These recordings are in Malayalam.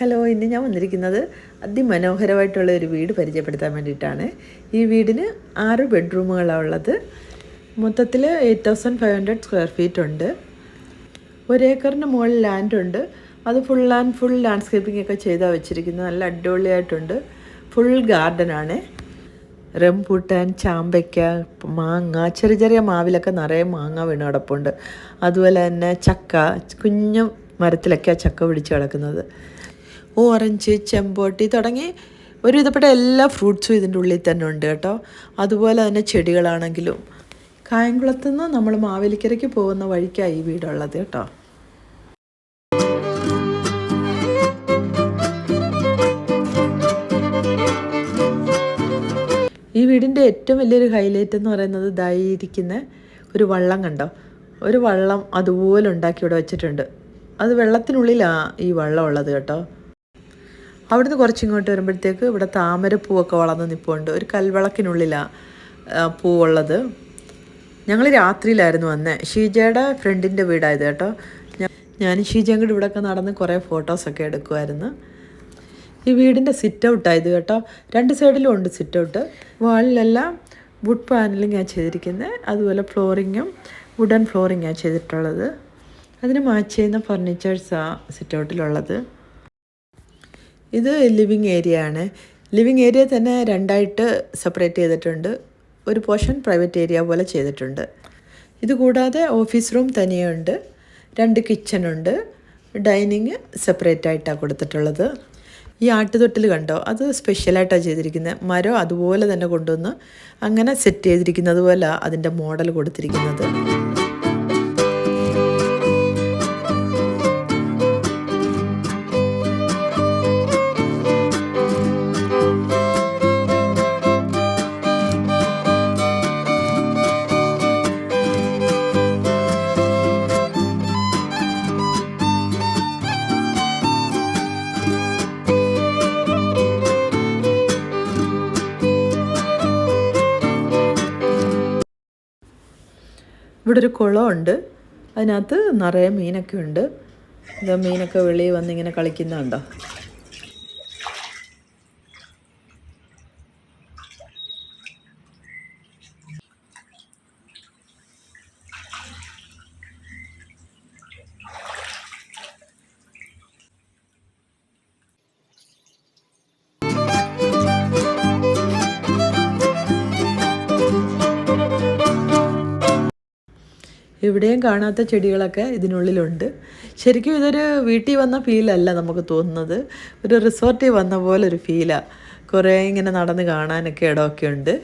ഹലോ ഇന്ന് ഞാൻ വന്നിരിക്കുന്നത് അതിമനോഹരമായിട്ടുള്ള ഒരു വീട് പരിചയപ്പെടുത്താൻ വേണ്ടിയിട്ടാണ്. ഈ വീടിന് ആറ് ബെഡ്റൂമുകളാണ് ഉള്ളത്. മൊത്തത്തിൽ eight thousand five hundred square feet ഉണ്ട്. ഒരേക്കറിന് മുകളിൽ ലാൻഡ് ഉണ്ട്. അത് ഫുൾ ആൻഡ് ഫുൾ ലാൻഡ്സ്കേപ്പിംഗ് ഒക്കെ ചെയ്താൽ വെച്ചിരിക്കുന്നത്. നല്ല അടിപൊളിയായിട്ടുണ്ട്. ഫുൾ ഗാർഡനാണ് റംബൂട്ടാൻ ചാമ്പയ്ക്ക മാങ്ങ ചെറിയ ചെറിയ മാവിലൊക്കെ നിറയെ മാങ്ങ വീണ് കിടപ്പുണ്ട്. അതുപോലെ തന്നെ ചക്ക കുഞ്ഞു മരത്തിലൊക്കെയാണ് ചക്ക പിടിച്ച് കിടക്കുന്നത്. ഓറഞ്ച് ചെമ്പോട്ടി തുടങ്ങി ഒരുവിധപ്പെട്ട എല്ലാ ഫ്രൂട്ട്സും ഇതിന്റെ ഉള്ളിൽ തന്നെ ഉണ്ട് കേട്ടോ. അതുപോലെ തന്നെ ചെടികളാണെങ്കിലും. കായംകുളത്ത് നിന്ന് നമ്മൾ മാവേലിക്കരയ്ക്ക് പോകുന്ന വഴിക്കാണ് ഈ വീടുള്ളത് കേട്ടോ. ഈ വീടിന്റെ ഏറ്റവും വലിയൊരു ഹൈലൈറ്റ് എന്ന് പറയുന്നത് ഇതായിരിക്കുന്ന ഒരു വള്ളം കണ്ടോ? ഒരു വള്ളം അതുപോലെ ഉണ്ടാക്കി ഇവിടെ വെച്ചിട്ടുണ്ട്. അത് വെള്ളത്തിനുള്ളിലാണ് ഈ വള്ളം ഉള്ളത് കേട്ടോ. അവിടുന്ന് കുറച്ചിങ്ങോട്ട് വരുമ്പോഴത്തേക്ക് ഇവിടെ താമരപ്പൂവൊക്കെ വളർന്ന് നിൽപ്പുണ്ട് ഒരു കൽവിളക്കിനുള്ളിലാണ് പൂവുള്ളത്. ഞങ്ങൾ രാത്രിയിലായിരുന്നു വന്നത് ഷീജയുടെ ഫ്രണ്ടിന്റെ വീടായത് കേട്ടോ. ഞാൻ ഷീജയും കൂടി ഇവിടെയൊക്കെ നടന്ന് കുറേ ഫോട്ടോസൊക്കെ എടുക്കുമായിരുന്നു ഈ വീടിന്റെ സിറ്റ് ഔട്ടായത് കേട്ടോ. രണ്ട് സൈഡിലും ഉണ്ട് സിറ്റ് ഔട്ട് വാളിലെല്ലാം വുഡ് പാനലിങ്ങാണ് ചെയ്തിരിക്കുന്നത് അതുപോലെ ഫ്ലോറിങ്ങും വുഡൻ ഫ്ലോറിങ്ങാണ് ചെയ്തിട്ടുള്ളത്. അതിന് മാച്ച് ചെയ്യുന്ന ഫർണിച്ചേഴ്സാണ് സിറ്റ് ഔട്ടിലുള്ളത് ഇത് ലിവിങ് ഏരിയ ആണ്. ലിവിങ് ഏരിയ തന്നെ രണ്ടായിട്ട് സെപ്പറേറ്റ് ചെയ്തിട്ടുണ്ട്. ഒരു പോർഷൻ പ്രൈവറ്റ് ഏരിയ പോലെ ചെയ്തിട്ടുണ്ട്. ഇതുകൂടാതെ ഓഫീസ് റൂം തനിയുണ്ട്. രണ്ട് കിച്ചണുണ്ട് ഡൈനിങ് സെപ്പറേറ്റ് ആയിട്ടാണ് കൊടുത്തിട്ടുള്ളത്. ഈ ആട്ടുതൊട്ടിൽ കണ്ടോ? അത് സ്പെഷ്യലായിട്ടാണ് ചെയ്തിരിക്കുന്നത് മരം അതുപോലെ തന്നെ കൊണ്ടുവന്ന് അങ്ങനെ സെറ്റ് ചെയ്തിരിക്കുന്നത് പോലെ അതിന്റെ മോഡൽ കൊടുത്തിരിക്കുന്നത്. ഇവിടെ ഒരു കുളമുണ്ട്. അതിനകത്ത് നിറയെ മീനൊക്കെ ഉണ്ട്. ഇത് മീനൊക്കെ വെളിയിൽ വന്നിങ്ങനെ കളിക്കുന്നുണ്ടോ? ഇവിടെയും കാണാത്ത ചെടികളൊക്കെ ഇതിനുള്ളിലുണ്ട്. ശരിക്കും ഇതൊരു വീട്ടിൽ വന്ന ഫീലല്ല നമുക്ക് തോന്നുന്നത്. ഒരു റിസോർട്ടിൽ വന്ന പോലെ ഒരു ഫീലാണ് കുറേ ഇങ്ങനെ നടന്ന് കാണാനൊക്കെ ഇടമൊക്കെ ഉണ്ട്.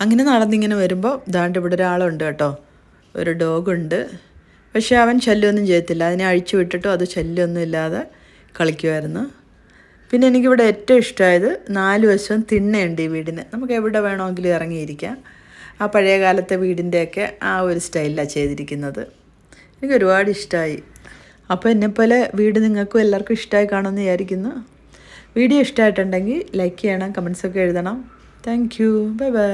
അങ്ങനെ നടന്നിങ്ങനെ വരുമ്പോൾ ദാണ്ട് ഇവിടെ ഒരാളുണ്ട് കേട്ടോ. ഒരു ഡോഗുണ്ട്. പക്ഷേ അവൻ ശല്യമൊന്നും ചെയ്യത്തില്ല. അതിനെ അഴിച്ചു വിട്ടിട്ടും അത് ശല്യമൊന്നും ഇല്ലാതെ കളിക്കുമായിരുന്നു പിന്നെ എനിക്കിവിടെ ഏറ്റവും ഇഷ്ടമായത് നാല് വശവും തിണ്ണയുണ്ട് ഈ വീടിന്. നമുക്ക് എവിടെ വേണമെങ്കിലും ഇറങ്ങിയിരിക്കാം. ആ പഴയ കാലത്തെ വീടിന്റെയൊക്കെ ആ ഒരു സ്റ്റൈലിലാണ് ചെയ്തിരിക്കുന്നത്. എനിക്ക് ഒരുപാട് ഇഷ്ടമായി അപ്പോൾ എന്നെപ്പോലെ വീട് നിങ്ങൾക്കും എല്ലാവർക്കും ഇഷ്ടമായി കാണുമെന്ന് വിചാരിക്കുന്നു. വീഡിയോ ഇഷ്ടമായിട്ടുണ്ടെങ്കിൽ ലൈക്ക് ചെയ്യണം കമൻസൊക്കെ എഴുതണം. Thank you. Bye bye.